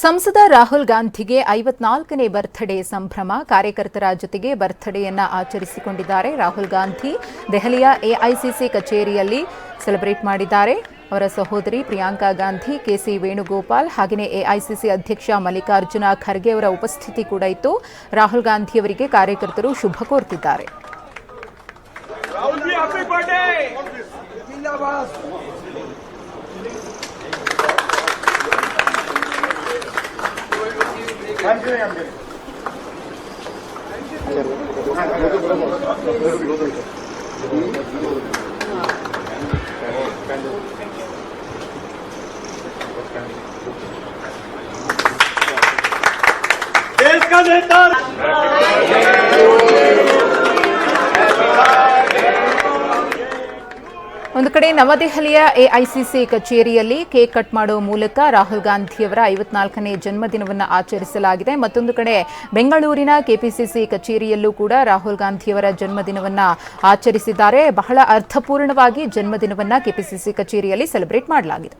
ಸಂಸದ ರಾಹುಲ್ ಗಾಂಧಿಗೆ ಐವತ್ನಾಲ್ಕನೇ ಬರ್ತ್ಡೇ ಸಂಭ್ರಮ. ಕಾರ್ಯಕರ್ತರ ಜೊತೆಗೆ ಬರ್ತ್ಡೇಯನ್ನ ಆಚರಿಸಿಕೊಂಡಿದ್ದಾರೆ ರಾಹುಲ್ ಗಾಂಧಿ. ದೆಹಲಿಯ ಎಐಸಿಸಿ ಕಚೇರಿಯಲ್ಲಿ ಸೆಲೆಬ್ರೇಟ್ ಮಾಡಿದ್ದಾರೆ. ಅವರ ಸಹೋದರಿ ಪ್ರಿಯಾಂಕಾ ಗಾಂಧಿ ಕೆಸಿ ವೇಣುಗೋಪಾಲ್ ಹಾಗೆಯೇ ಎಐಸಿಸಿ ಅಧ್ಯಕ್ಷ ಮಲ್ಲಿಕಾರ್ಜುನ ಖರ್ಗೆ ಅವರ ಉಪಸ್ಥಿತಿ ಕೂಡ ಇತ್ತು. ರಾಹುಲ್ ಗಾಂಧಿ ಅವರಿಗೆ ಕಾರ್ಯಕರ್ತರು ಶುಭ ಕೋರ್ತಿದ್ದಾರೆ. देश का नेता ಒಂದು ಕಡೆ ನವದೆಹಲಿಯ ಎಐಸಿಸಿ ಕಚೇರಿಯಲ್ಲಿ ಕೇಕ್ ಕಟ್ ಮಾಡುವ ಮೂಲಕ ರಾಹುಲ್ ಗಾಂಧಿಯವರ ಐವತ್ನಾಲ್ಕನೇ ಜನ್ಮದಿನವನ್ನು ಆಚರಿಸಲಾಗಿದೆ. ಮತ್ತೊಂದು ಕಡೆ ಬೆಂಗಳೂರಿನ ಕೆಪಿಸಿಸಿ ಕಚೇರಿಯಲ್ಲೂ ಕೂಡ ರಾಹುಲ್ ಗಾಂಧಿಯವರ ಜನ್ಮದಿನವನ್ನು ಆಚರಿಸಿದ್ದಾರೆ. ಬಹಳ ಅರ್ಥಪೂರ್ಣವಾಗಿ ಜನ್ಮದಿನವನ್ನು ಕೆಪಿಸಿಸಿ ಕಚೇರಿಯಲ್ಲಿ ಸೆಲೆಬ್ರೇಟ್ ಮಾಡಲಾಗಿದೆ.